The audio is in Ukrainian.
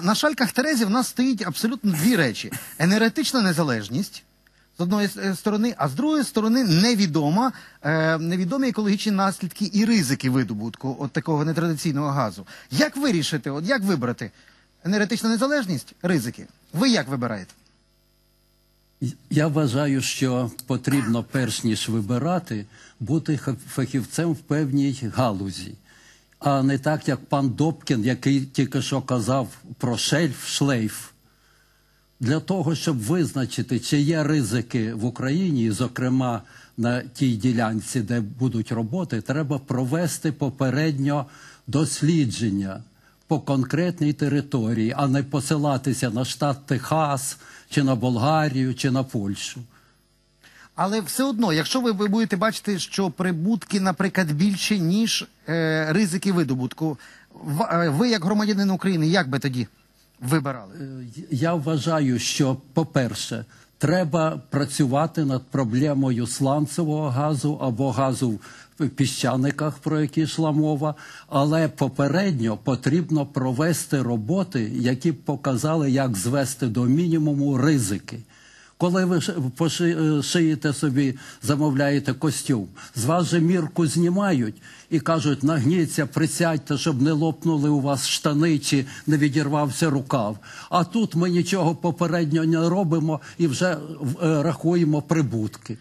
На шальках Терезі в нас стоїть абсолютно дві речі: енергетична незалежність. З одної сторони, а з другої сторони невідома, е, невідомі екологічні наслідки і ризики видобутку от такого нетрадиційного газу. Як вирішити, от як вибрати енергетична незалежність, ризики? Ви як вибираєте? Я вважаю, що потрібно, перш ніж вибирати, бути фахівцем в певній галузі, а не так, як пан Добкін, який тільки що казав про шельф, шлейф. Для того, щоб визначити, чи є ризики в Україні, зокрема на тій ділянці, де будуть роботи, треба провести попередньо дослідження по конкретній території, а не посилатися на штат Техас, чи на Болгарію, чи на Польщу. Але все одно, якщо ви, ви будете бачити, що прибутки, наприклад, більше, ніж е, ризики видобутку, в- е, ви, як громадянин України, як би тоді вибирали? Я вважаю, що, по-перше, треба працювати над проблемою сланцевого газу або газу в піщаниках, про які йшла мова, але попередньо потрібно провести роботи, які б показали, як звести до мінімуму ризики. Коли ви ш- поши- е, собі, замовляєте костюм, з вас же мірку знімають і кажуть, нагніться, присядьте, щоб не лопнули у вас штани чи не відірвався рукав. А тут ми нічого попередньо не робимо і вже е, рахуємо прибутки.